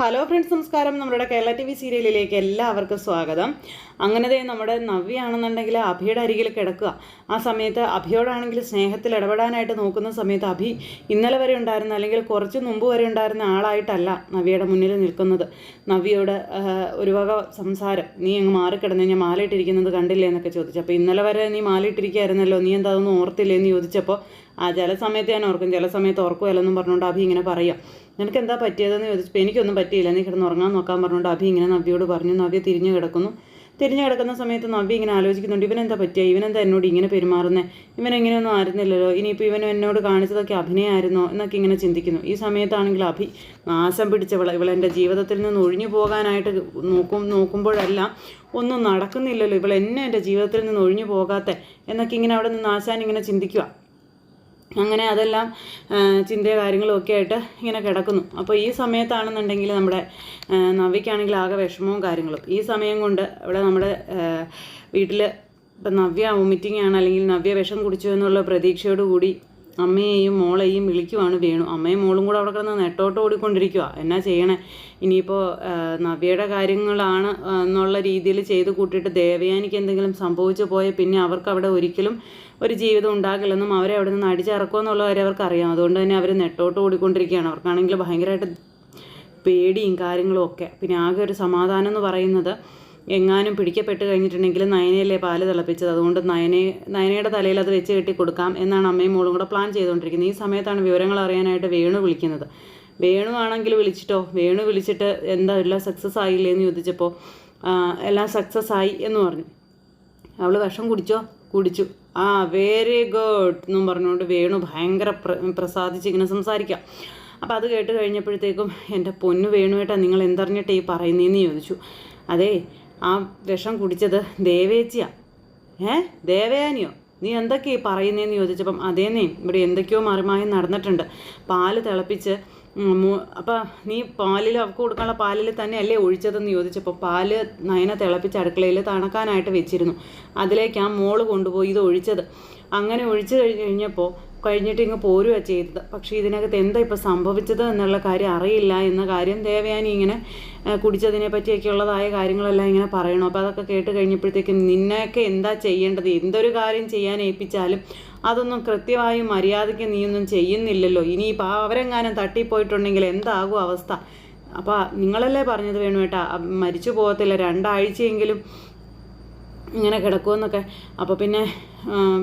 Hello friends നമസ്കാരം. നമ്മുടെ Kerala T V സീരിയലിലേക്ക് എല്ലാവർക്കും സ്വാഗതം. അങ്ങനത്തെ നമ്മുടെ നവ്യാണെന്നുണ്ടെങ്കിൽ അഭിയുടെ അരികിൽ കിടക്കുക. ആ സമയത്ത് അഭിയോടാണെങ്കിൽ സ്നേഹത്തിൽ ഇടപെടാനായിട്ട് നോക്കുന്ന സമയത്ത് അഭി ഇന്നലെ വരെ ഉണ്ടായിരുന്ന അല്ലെങ്കിൽ കുറച്ച് മുമ്പ് വരെ ഉണ്ടായിരുന്ന ആളായിട്ടല്ല നവ്യയുടെ മുന്നിൽ നിൽക്കുന്നത്. നവ്യയോട് ഒരു വക സംസാരം. നീ അങ്ങ് മാറിക്കിടന്ന് ഞാൻ മാലയിട്ടിരിക്കുന്നത് കണ്ടില്ലേ? എന്നൊക്കെ ചോദിച്ചു. അപ്പോൾ ഇന്നലെ വരെ നീ മാലയിട്ടിരിക്കുകയായിരുന്നല്ലോ നീ എന്താ ഒന്നും ഓർത്തില്ലേ? എന്ന് ചോദിച്ചപ്പോൾ ആ ചില സമയത്ത് ഞാൻ ഓർക്കും ചില സമയത്ത് ഓർക്കുമല്ലെന്നും പറഞ്ഞുകൊണ്ട് അഭി ഇങ്ങനെ പറയാം നിനക്ക് എന്താ പറ്റിയതെന്ന് ചോദിച്ചപ്പോൾ എനിക്കൊന്നും പറ്റിയില്ല. നീ കിടന്ന് ഉറങ്ങാൻ നോക്കാൻ പറഞ്ഞുകൊണ്ട് അഭി ഇങ്ങനെ നവ്യയോട് പറഞ്ഞു. നവ്യ തിരിഞ്ഞു കിടക്കുന്നു. തിരിഞ്ഞു കിടക്കുന്ന സമയത്ത് നവ്യ ഇങ്ങനെ ആലോചിക്കുന്നുണ്ട്. ഇവനെന്താ പറ്റിയ? ഇവനെന്താ എന്നോട് ഇങ്ങനെ പെരുമാറുന്നത് ഇവൻ എങ്ങനെയൊന്നും ആയിരുന്നില്ലല്ലോ. ഇനിയിപ്പോൾ ഇവൻ എന്നോട് കാണിച്ചതൊക്കെ അഭിനയമായിരുന്നോ എന്നൊക്കെ ഇങ്ങനെ ചിന്തിക്കുന്നു. ഈ സമയത്താണെങ്കിൽ അഭി നാശം പിടിച്ചവള ഇവളെന്റെ ജീവിതത്തിൽ നിന്ന് ഒഴിഞ്ഞു പോകാനായിട്ട് നോക്കും നോക്കുമ്പോഴെല്ലാം ഒന്നും നടക്കുന്നില്ലല്ലോ. ഇവൾ എന്നെ എന്റെ ജീവിതത്തിൽ നിന്ന് ഒഴിഞ്ഞു പോകാത്ത? എന്നൊക്കെ ഇങ്ങനെ അവിടെ നിന്ന് ആശാൻ ഇങ്ങനെ ചിന്തിക്കുക അങ്ങനെ അതെല്ലാം ചിന്തയോ കാര്യങ്ങളും ഒക്കെ ആയിട്ട് ഇങ്ങനെ കിടക്കുന്നു. അപ്പോൾ ഈ സമയത്താണെന്നുണ്ടെങ്കിൽ നമ്മുടെ നവ്യക്കാണെങ്കിൽ ആകെ വിഷമവും കാര്യങ്ങളും. ഈ സമയം കൊണ്ട് ഇവിടെ നമ്മുടെ വീട്ടിൽ ഇപ്പം നവ്യ വോമിറ്റിംഗ് ആണ് അല്ലെങ്കിൽ നവ്യ വിഷം കുടിച്ചു എന്നുള്ള പ്രതീക്ഷയോടുകൂടി അമ്മയെയും മോളെയും വിളിക്കുവാണ് വേണു. അമ്മയും മോളും കൂടെ അവിടെ കിടന്ന് നെട്ടോട്ട് ഓടിക്കൊണ്ടിരിക്കുക എന്നാ ചെയ്യണേ? ഇനിയിപ്പോൾ നവ്യയുടെ കാര്യങ്ങളാണ് എന്നുള്ള രീതിയിൽ ചെയ്ത് കൂട്ടിയിട്ട് ദേവയാനിക്ക് എന്തെങ്കിലും സംഭവിച്ചു പോയാൽ പിന്നെ അവർക്ക് അവിടെ ഒരിക്കലും ഒരു ജീവിതം ഉണ്ടാകില്ലെന്നും അവരെ അവിടെ നിന്ന് അടിച്ചിറക്കുമോ എന്നുള്ള കാര്യം അവർക്ക് അറിയാം. അതുകൊണ്ട് തന്നെ അവർ നെട്ടോട്ട് ഓടിക്കൊണ്ടിരിക്കുകയാണ്. അവർക്കാണെങ്കിൽ ഭയങ്കരമായിട്ട് പേടിയും കാര്യങ്ങളും ഒക്കെ. പിന്നെ ആകെ ഒരു സമാധാനം എന്ന് പറയുന്നത് എങ്ങാനും പിടിക്കപ്പെട്ട് കഴിഞ്ഞിട്ടുണ്ടെങ്കിൽ നയനയിലേ പാൽ തിളപ്പിച്ചത്? അതുകൊണ്ട് നയനെ നയനയുടെ തലയിൽ അത് വെച്ച് കെട്ടി കൊടുക്കാം എന്നാണ് അമ്മയും മോളും കൂടെ പ്ലാൻ ചെയ്തുകൊണ്ടിരിക്കുന്നത്. ഈ സമയത്താണ് വിവരങ്ങൾ അറിയാനായിട്ട് വേണു വിളിക്കുന്നത്. വേണു ആണെങ്കിൽ വിളിച്ചിട്ടോ? വേണു വിളിച്ചിട്ട് എന്താ എല്ലാം സക്സസ് ആയില്ലേ എന്ന് ചോദിച്ചപ്പോൾ എല്ലാം സക്സസ് ആയി എന്ന് പറഞ്ഞു. അവൾ വിഷം കുടിച്ചോ? കുടിച്ചു. ആ വെരി ഗുഡ് എന്നും പറഞ്ഞുകൊണ്ട് വേണു ഭയങ്കര പ്ര പ്രസാദിച്ച് ഇങ്ങനെ സംസാരിക്കാം. അപ്പോൾ അത് കേട്ട് കഴിഞ്ഞപ്പോഴത്തേക്കും എന്റെ പൊന്നു വേണുവേട്ടാ നിങ്ങൾ എന്തറിഞ്ഞിട്ട് ഈ പറയുന്നതെന്ന് ചോദിച്ചു. അതേ ആ വിഷം കുടിച്ചത് ദേവേച്ചിയാ. ഏ? ദേവയാനിയോ നീ എന്തൊക്കെയാ ഈ പറയുന്നതെന്ന് ചോദിച്ചപ്പം അതേന്നേ. ഇവിടെ എന്തൊക്കെയോ മറിമായം നടന്നിട്ടുണ്ട്. പാൽ തിളപ്പിച്ച് അപ്പോൾ അപ്പം നീ പാലിൽ അവൾക്ക് കൊടുക്കാനുള്ള പാലിൽ തന്നെ അല്ലേ ഒഴിച്ചതെന്ന് ചോദിച്ചപ്പോൾ പാൽ നയന തിളപ്പിച്ച് അടുക്കളയിൽ തണുക്കാനായിട്ട് വെച്ചിരുന്നു. അതിലേക്ക് ആ മോൾ കൊണ്ടുപോയി ഇത് ഒഴിച്ചത്. അങ്ങനെ ഒഴിച്ചു കഴിഞ്ഞ് കഴിഞ്ഞപ്പോൾ കഴിഞ്ഞിട്ട് ഇങ്ങ് പോരുക ചെയ്തത്. പക്ഷേ ഇതിനകത്ത് എന്താ ഇപ്പോൾ സംഭവിച്ചത് എന്നുള്ള കാര്യം അറിയില്ല എന്ന കാര്യം ദേവയാനി ഇങ്ങനെ കുടിച്ചതിനെ പറ്റിയൊക്കെ ഉള്ളതായ കാര്യങ്ങളെല്ലാം ഇങ്ങനെ പറയണം. അപ്പോൾ അതൊക്കെ കേട്ട് കഴിഞ്ഞപ്പോഴത്തേക്കും നിന്നെയൊക്കെ എന്താ ചെയ്യേണ്ടത്? എന്തൊരു കാര്യം ചെയ്യാൻ ഏൽപ്പിച്ചാലും അതൊന്നും കൃത്യമായും മര്യാദയ്ക്ക് നീയൊന്നും ചെയ്യുന്നില്ലല്ലോ. ഇനിയിപ്പോൾ അവരെങ്ങാനും തട്ടിപ്പോയിട്ടുണ്ടെങ്കിൽ എന്താകും അവസ്ഥ? അപ്പോൾ നിങ്ങളല്ലേ പറഞ്ഞത് വേണു കേട്ടാ മരിച്ചു പോകത്തില്ല രണ്ടാഴ്ചയെങ്കിലും ഇങ്ങനെ കിടക്കുമെന്നൊക്കെ. അപ്പോൾ പിന്നെ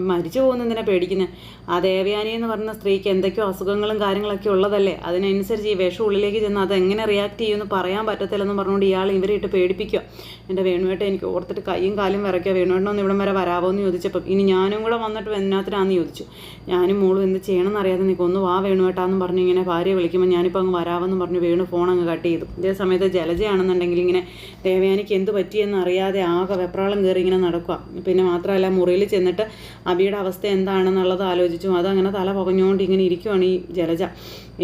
മരിച്ചു പോകുന്നതിനെ പേടിക്കുന്നത് ആ ദേവയാനി എന്ന് പറഞ്ഞ സ്ത്രീക്ക് എന്തൊക്കെയോ അസുഖങ്ങളും കാര്യങ്ങളൊക്കെ ഉള്ളതല്ലേ? അതിനനുസരിച്ച് ഈ വിഷം ഉള്ളിലേക്ക് ചെന്ന് അത് എങ്ങനെ റിയാക്ട് ചെയ്യുമെന്ന് പറയാൻ പറ്റത്തില്ലെന്ന് പറഞ്ഞുകൊണ്ട് ഇയാൾ ഇവരെ ഇട്ട് പേടിപ്പിക്കുക എന്റെ വേണുവേട്ട എനിക്ക് ഓർത്തിട്ട് കൈയും കാലും വിറയ്ക്കുക വേണുവേട്ടനൊന്ന് ഇവിടം വരെ വരാമോ എന്ന് ചോദിച്ചപ്പം ഇനി ഞാനും കൂടെ വന്നിട്ട് എന്നാത്തിനാന്ന് ചോദിച്ചു. ഞാനും മോളും എന്ത് ചെയ്യണമെന്ന് അറിയാതെ നിൽക്കും ഒന്ന് വാ വേണുവേട്ടാന്ന് പറഞ്ഞു ഇങ്ങനെ ഭാര്യയെ വിളിക്കുമ്പോൾ ഞാനിപ്പോൾ അങ്ങ് വരാമെന്ന് പറഞ്ഞു വേണു ഫോൺ അങ്ങ് കട്ട് ചെയ്തു. ഇതേ സമയത്ത് ജലജയാണെന്നുണ്ടെങ്കിൽ ഇങ്ങനെ ദേവയാനിക്ക് എന്ത് പറ്റിയെന്ന് അറിയാതെ ആകെ വെപ്രാളം കയറി ഇങ്ങനെ നടക്കുക പിന്നെ മാത്രമല്ല മുറിയിൽ ചെന്നിട്ട് അബിയുടെ അവസ്ഥ എന്താണെന്നുള്ളത് ആലോചിച്ചു. അതങ്ങനെ തല പുകഞ്ഞുകൊണ്ട് ഇങ്ങനെ ഇരിക്കുവാണ് ഈ ജലജ.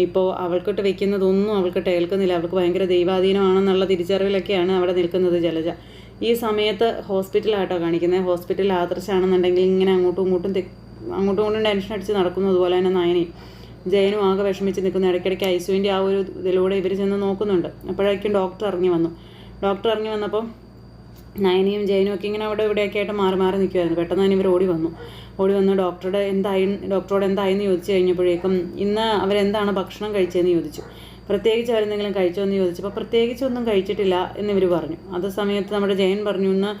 ഇപ്പോൾ അവൾക്കിട്ട് വെക്കുന്നതൊന്നും അവൾക്കിട്ട് ഏൽക്കുന്നില്ല അവൾക്ക് ഭയങ്കര ദൈവാധീനമാണെന്നുള്ള തിരിച്ചറിവിലൊക്കെയാണ് അവിടെ നിൽക്കുന്നത് ജലജ. ഈ സമയത്ത് ഹോസ്പിറ്റലായിട്ടോ കാണിക്കുന്നത് ഹോസ്പിറ്റൽ ആദർശാണെന്നുണ്ടെങ്കിൽ ഇങ്ങനെ അങ്ങോട്ടും ഇങ്ങോട്ടും അങ്ങോട്ടും ഇങ്ങോട്ടും ടെൻഷൻ അടിച്ച് നടക്കുന്നു അതുപോലെ തന്നെ നയനയും ജയനും ആകെ വിഷമിച്ച് നിൽക്കുന്നു. ഇടയ്ക്കിടയ്ക്ക് ഐസുവിന്റെ ആ ഒരു ഇതിലൂടെ ഇവർ ചെന്ന് നോക്കുന്നുണ്ട്. അപ്പോഴേക്കും ഡോക്ടർ ഇറങ്ങി വന്നു. ഡോക്ടർ ഇറങ്ങി വന്നപ്പോൾ നയനിയും ജയനും ഒക്കെ ഇങ്ങനെ അവിടെ ഇവിടെയൊക്കെ ആയിട്ട് മാറി മാറി നിൽക്കുമായിരുന്നു പെട്ടെന്ന് തന്നെ ഇവർ ഓടി വന്നു. ഓടി വന്ന് ഡോക്ടറുടെ എന്തായി ഡോക്ടറോട് എന്തായെന്ന് ചോദിച്ചു കഴിഞ്ഞപ്പോഴേക്കും ഇന്ന് അവരെന്താണ് ഭക്ഷണം കഴിച്ചതെന്ന് ചോദിച്ചു. പ്രത്യേകിച്ച് അവരെന്തെങ്കിലും കഴിച്ചോ എന്ന് ചോദിച്ചപ്പോൾ പ്രത്യേകിച്ചൊന്നും കഴിച്ചിട്ടില്ല എന്നിവർ പറഞ്ഞു. അതേ സമയത്ത് നമ്മുടെ ജയൻ പറഞ്ഞു ഇന്ന്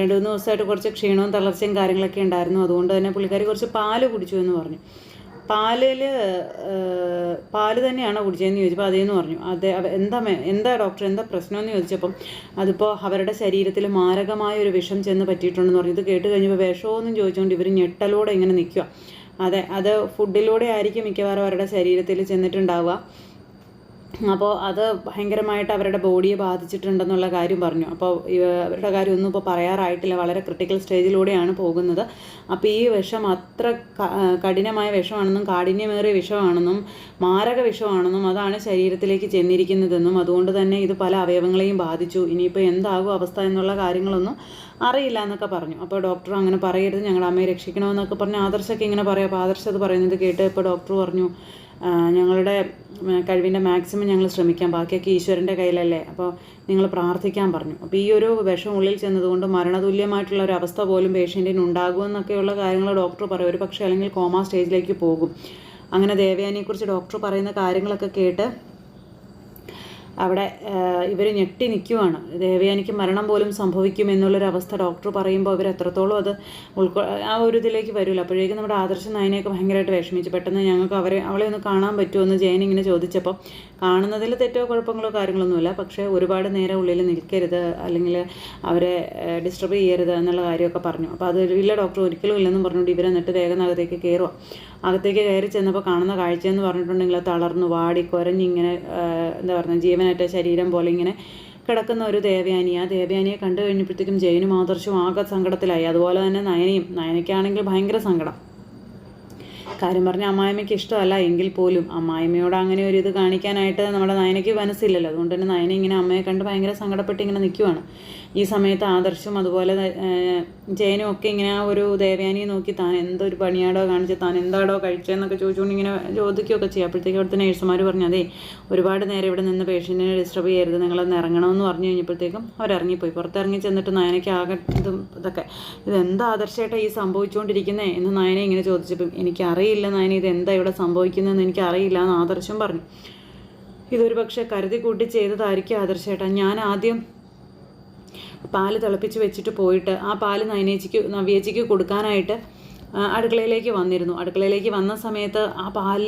രണ്ട് മൂന്ന് ദിവസമായിട്ട് കുറച്ച് ക്ഷീണവും തളർച്ചയും കാര്യങ്ങളൊക്കെ ഉണ്ടായിരുന്നു. അതുകൊണ്ട് തന്നെ പുള്ളിക്കാരി കുറച്ച് പാൽ കുടിച്ചു എന്ന് പറഞ്ഞു. പാലിൽ പാൽ തന്നെയാണ് കുടിച്ചതെന്ന് ചോദിച്ചപ്പോൾ അതേന്ന് പറഞ്ഞു. അതെ എന്താ എന്താ ഡോക്ടർ എന്താ പ്രശ്നമെന്ന് ചോദിച്ചപ്പം അതിപ്പോൾ അവരുടെ ശരീരത്തിൽ മാരകമായ ഒരു വിഷം ചെന്ന് പറ്റിയിട്ടുണ്ടെന്ന് പറഞ്ഞു. ഇത് കേട്ട് കഴിഞ്ഞപ്പോൾ വിഷമൊന്നും ചോദിച്ചുകൊണ്ട് ഇവർ ഞെട്ടലോടെ ഇങ്ങനെ നിൽക്കുക അതെ അത് ഫുഡിലൂടെ ആയിരിക്കും മിക്കവാറും അവരുടെ ശരീരത്തിൽ ചെന്നിട്ടുണ്ടാവുക. അപ്പോൾ അത് ഭയങ്കരമായിട്ട് അവരുടെ ബോഡിയെ ബാധിച്ചിട്ടുണ്ടെന്നുള്ള കാര്യം പറഞ്ഞു. അപ്പോൾ അവരുടെ കാര്യം ഒന്നും ഇപ്പോൾ പറയാറായിട്ടില്ല. വളരെ ക്രിട്ടിക്കൽ സ്റ്റേജിലൂടെയാണ് പോകുന്നത്. അപ്പോൾ ഈ വിഷം അത്ര കഠിനമായ വിഷമാണെന്നും കാഠിന്യമേറിയ വിഷമാണെന്നും മാരക വിഷമാണെന്നും അതാണ് ശരീരത്തിലേക്ക് ചെന്നിരിക്കുന്നതെന്നും അതുകൊണ്ട് തന്നെ ഇത് പല അവയവങ്ങളെയും ബാധിച്ചു. ഇനിയിപ്പോൾ എന്താകും അവസ്ഥ എന്നുള്ള കാര്യങ്ങളൊന്നും അറിയില്ല എന്നൊക്കെ പറഞ്ഞു. അപ്പോൾ ഡോക്ടർ അങ്ങനെ പറയരുത്. ഞങ്ങളുടെ അമ്മയെ രക്ഷിക്കണമെന്നൊക്കെ പറഞ്ഞ് ആദർശൊക്കെ ഇങ്ങനെ പറയാം. അപ്പോൾ ആദർശ് അത് പറയുന്നത് കേട്ട് ഇപ്പോൾ ഡോക്ടർ പറഞ്ഞു ഞങ്ങളുടെ കഴിവിന്റെ മാക്സിമം ഞങ്ങൾ ശ്രമിക്കാം. ബാക്കിയൊക്കെ ഈശ്വരന്റെ കയ്യിലല്ലേ. അപ്പോൾ നിങ്ങൾ പ്രാർത്ഥിക്കാൻ പറഞ്ഞു. അപ്പോൾ ഈ ഒരു വിഷം ഉള്ളിൽ ചെന്നതുകൊണ്ട് മരണതുല്യമായിട്ടുള്ള ഒരു അവസ്ഥ പോലും പേഷ്യന്റിന് ഉണ്ടാകുമെന്നൊക്കെയുള്ള കാര്യങ്ങൾ ഡോക്ടർ പറയും. ഒരു പക്ഷേ അല്ലെങ്കിൽ കോമ സ്റ്റേജിലേക്ക് പോകും. അങ്ങനെ ദേവയാനിയെക്കുറിച്ച് ഡോക്ടർ പറയുന്ന കാര്യങ്ങളൊക്കെ കേട്ട് അവിടെ ഇവർ ഞെട്ടി നിൽക്കുവാണ്. ദേവയാനിക്ക് മരണം പോലും സംഭവിക്കും എന്നുള്ളൊരവസ്ഥ ഡോക്ടർ പറയുമ്പോൾ അവർ എത്രത്തോളം അത് ഉൾക്കൊ ആ ഒരു ഇതിലേക്ക് വരില്ല അപ്പോഴേക്കും നമ്മുടെ ആദർശ നായനെയൊക്കെ ഭയങ്കരമായിട്ട് വിഷമിച്ചു. പെട്ടെന്ന് ഞങ്ങൾക്ക് അവരെ അവളെ ഒന്ന് കാണാൻ പറ്റുമോ എന്ന് ജയൻ ഇങ്ങനെ ചോദിച്ചപ്പോൾ കാണുന്നതിൽ തെറ്റോ കുഴപ്പങ്ങളോ കാര്യങ്ങളൊന്നുമില്ല. പക്ഷേ ഒരുപാട് നേരം ഉള്ളിൽ നിൽക്കരുത് അല്ലെങ്കിൽ അവരെ ഡിസ്റ്റർബ് ചെയ്യരുത് എന്നുള്ള കാര്യമൊക്കെ പറഞ്ഞു. അപ്പോൾ അത് ഇല്ല ഡോക്ടർ ഒരിക്കലും ഇല്ലെന്നും പറഞ്ഞുകൊണ്ട് ഇവരെ എന്നിട്ട് വേഗം അകത്തേക്ക് കയറുക അകത്തേക്ക് കയറി ചെന്നപ്പോൾ കാണുന്ന കാഴ്ച എന്ന് പറഞ്ഞിട്ടുണ്ടെങ്കിൽ തളർന്നു വാടി കുരഞ്ഞിങ്ങനെ എന്താ പറയുക ജീവനറ്റ ശരീരം പോലെ ഇങ്ങനെ കിടക്കുന്ന ഒരു ദേവയാനി. ആ ദേവയാനിയെ കണ്ടു കഴിഞ്ഞപ്പോഴത്തേക്കും ജയനും ആദർശവും ആകെ സങ്കടത്തിലായി. അതുപോലെ തന്നെ നയനയും. നയനയ്ക്കാണെങ്കിൽ ഭയങ്കര സങ്കടം. കാര്യം പറഞ്ഞാൽ അമ്മായിമ്മയ്ക്ക് ഇഷ്ടമല്ല എങ്കിൽ പോലും അമ്മായിമ്മയോട് അങ്ങനെ ഒരു ഇത് കാണിക്കാനായിട്ട് നമ്മുടെ നയനയ്ക്ക് മനസ്സില്ലല്ലോ. അതുകൊണ്ട് തന്നെ നയന ഇങ്ങനെ അമ്മയെ കണ്ട് ഭയങ്കര സങ്കടപ്പെട്ട് ഇങ്ങനെ നിൽക്കുവാണ് ഈ സമയത്ത് ആദർശും അതുപോലെ ജയനും ഒക്കെ ഇങ്ങനെ ആ ഒരു ദേവയാനിയെ നോക്കി താൻ എന്തൊരു പണിയാടോ കാണിച്ച് താൻ എന്താടോ കഴിച്ചതെന്നൊക്കെ ചോദിച്ചുകൊണ്ട് ഇങ്ങനെ ചോദിക്കുകയൊക്കെ ചെയ്യും. അപ്പോഴത്തേക്കും അവിടുത്തെ നേഴ്സുമാർ പറഞ്ഞു അതേ ഒരുപാട് നേരം ഇവിടെ നിന്ന് പേഷ്യന്റിനെ ഡിസ്റ്റർബ് ചെയ്യരുത് നിങ്ങളൊന്ന് ഇറങ്ങണമെന്ന് പറഞ്ഞു കഴിഞ്ഞപ്പോഴത്തേക്കും അവരിറങ്ങിപ്പോയി. പുറത്തിറങ്ങി ചെന്നിട്ട് നയനയ്ക്ക് ആകെ ഇതും ഇതൊക്കെ ഇതെന്താ ആദർശമായിട്ടാണ് ഈ സംഭവിച്ചുകൊണ്ടിരിക്കുന്നത് എന്ന് നയനെ ഇങ്ങനെ ചോദിച്ചപ്പം എനിക്കറിയില്ല നയന ഇത് എന്താ ഇവിടെ സംഭവിക്കുന്നതെന്ന് എനിക്ക് അറിയില്ല എന്ന് ആദർശം പറഞ്ഞു. ഇതൊരു പക്ഷേ കരുതി കൂട്ടി ചെയ്തതായിരിക്കും ആദർശേട്ടാ ഞാൻ ആദ്യം പാൽ തിളപ്പിച്ച് വെച്ചിട്ട് പോയിട്ട് ആ പാൽ നയനേച്ചിക്ക് നവ്യേച്ചിക്ക് കൊടുക്കാനായിട്ട് അടുക്കളയിലേക്ക് വന്നിരുന്നു. അടുക്കളയിലേക്ക് വന്ന സമയത്ത് ആ പാൽ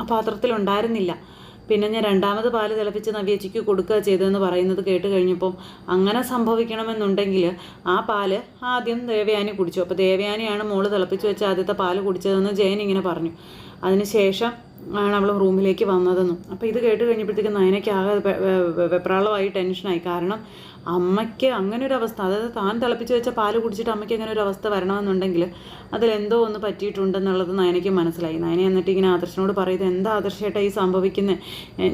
ആ പാത്രത്തിലുണ്ടായിരുന്നില്ല. പിന്നെ ഞാൻ രണ്ടാമത് പാൽ തിളപ്പിച്ച് നവ്യച്ചിക്ക് കൊടുക്കുക ചെയ്തതെന്ന് പറയുന്നത് കേട്ട് കഴിഞ്ഞപ്പം അങ്ങനെ സംഭവിക്കണമെന്നുണ്ടെങ്കിൽ ആ പാൽ ആദ്യം ദേവയാനി കുടിച്ചു. അപ്പോൾ ദേവയാനിയാണ് മോൾ തിളപ്പിച്ച് വെച്ച ആദ്യത്തെ പാൽ കുടിച്ചതെന്ന് ജയൻ ഇങ്ങനെ പറഞ്ഞു. അതിനുശേഷം ആണ് അവൾ റൂമിലേക്ക് വന്നതെന്നും. അപ്പോൾ ഇത് കേട്ട് കഴിഞ്ഞപ്പോഴത്തേക്കും നയനയ്ക്ക് ആകെ വെപ്രാളമായി ടെൻഷനായി. കാരണം അമ്മയ്ക്ക് അങ്ങനെ ഒരു അവസ്ഥ അതായത് താൻ തിളപ്പിച്ച് വെച്ച പാൽ കുടിച്ചിട്ട് അമ്മയ്ക്ക് അങ്ങനെ ഒരു അവസ്ഥ വരണമെന്നുണ്ടെങ്കിൽ അതിലെന്തോ ഒന്ന് പറ്റിയിട്ടുണ്ടെന്നുള്ളത് നയനയ്ക്ക് മനസ്സിലായി. നയന എന്നിട്ട് ഇങ്ങനെ ആദർശനോട് പറയുന്നത് എന്താ ആദർശേട്ടാ ഈ സംഭവിക്കുന്നത്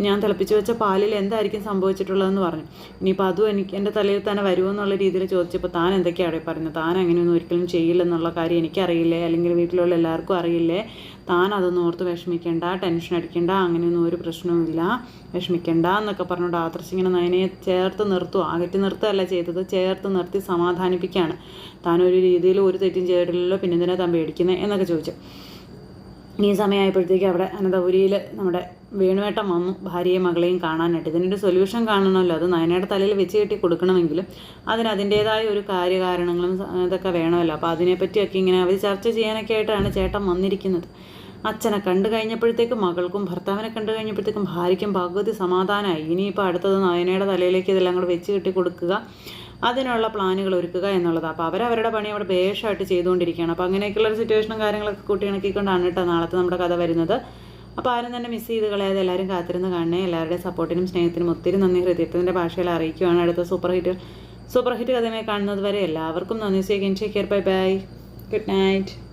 ഞാൻ തിളപ്പിച്ച് വെച്ച പാലിൽ എന്തായിരിക്കും സംഭവിച്ചിട്ടുള്ളതെന്ന് പറഞ്ഞു. ഇനിയിപ്പോൾ അതും എനിക്ക് എന്റെ തലയിൽ തന്നെ വരുമോ എന്നുള്ള രീതിയിൽ ചോദിച്ചപ്പോൾ താൻ എന്തൊക്കെയാണ് പറയുന്നത് താൻ അങ്ങനെയൊന്നും ഒരിക്കലും ചെയ്യില്ലെന്നുള്ള കാര്യം എനിക്കറിയില്ലേ? അല്ലെങ്കിൽ വീട്ടിലുള്ള എല്ലാവർക്കും അറിയില്ലേ? താൻ അതൊന്നും ഓർത്ത് വിഷമിക്കേണ്ട ടെൻഷൻ അടിക്കേണ്ട അങ്ങനെയൊന്നും ഒരു പ്രശ്നവുമില്ല. വിഷമിക്കേണ്ട എന്നൊക്കെ പറഞ്ഞുകൊണ്ട് ആദർശ് ഇങ്ങനെ നയനയെ ചേർത്ത് നിർത്തുക അകറ്റി നിർത്തുകയല്ല ചെയ്തത് ചേർത്ത് നിർത്തി സമാധാനിപ്പിക്കുകയാണ് താൻ ഒരു രീതിയിൽ ഒരു തെറ്റും ചെയ്തിട്ടില്ലല്ലോ പിന്നെ എന്തിനാ താൻ പേടിക്കുന്നത് എന്നൊക്കെ ചോദിച്ചു. ഈ സമയമായപ്പോഴത്തേക്ക് അവിടെ അനന്തപുരിയിൽ നമ്മുടെ വേണുവേട്ടൻ വന്നു ഭാര്യയും മകളെയും കാണാനായിട്ട്. ഇതിനൊരു സൊല്യൂഷൻ കാണണമല്ലോ. അത് നയനയുടെ തലയിൽ വെച്ച് കെട്ടി കൊടുക്കണമെങ്കിലും അതിന് അതിന്റേതായ ഒരു കാര്യകാരണങ്ങളും ഇതൊക്കെ വേണമല്ലോ. അപ്പോൾ അതിനെപ്പറ്റിയൊക്കെ ഇങ്ങനെ അവർ ചർച്ച ചെയ്യാനൊക്കെ ആയിട്ടാണ് ചേട്ടൻ വന്നിരിക്കുന്നത്. അച്ഛനെ കണ്ടു കഴിഞ്ഞപ്പോഴത്തേക്കും മകൾക്കും ഭർത്താവിനെ കണ്ടു കഴിഞ്ഞപ്പോഴത്തേക്കും ഭാര്യയ്ക്കും പകുതി സമാധാനമായി. ഇനിയിപ്പോൾ അടുത്തത് നയനയുടെ തലയിലേക്ക് ഇതെല്ലാം കൂടെ വെച്ച് കെട്ടി കൊടുക്കുക. അതിനുള്ള പ്ലാനുകൾ ഒരുക്കുക എന്നുള്ളത്. അപ്പോൾ അവരവരുടെ പണി അവിടെ ബേഷായിട്ട് ചെയ്തുകൊണ്ടിരിക്കുകയാണ്. അപ്പോൾ അങ്ങനെയൊക്കെയുള്ള ഒരു സിറ്റുവേഷനും കാര്യങ്ങളൊക്കെ കൂട്ടിയിണക്കിക്കൊണ്ടാണ് കേട്ടോ നാളത്തെ നമ്മുടെ കഥ വരുന്നത്. അപ്പോൾ ആരും തന്നെ മിസ് ചെയ്ത് കളയാതെ എല്ലാവരും കാത്തിരുന്ന് കാണണേ. എല്ലാവരുടെയും സപ്പോർട്ടിനും സ്നേഹത്തിനും ഒത്തിരി നന്ദി. ഹൃദയത്തിന്റെ ഭാഷയിൽ അറിയിക്കുകയാണ് അടുത്ത സൂപ്പർ ഹിറ്റ് സൂപ്പർ ഹിറ്റ് കഥയുമായി കാണുന്നത് വരെ എല്ലാവർക്കും നന്ദി. സ്വീകരിച്ചേക്കേർ ബൈ ബൈ ഗുഡ് നൈറ്റ്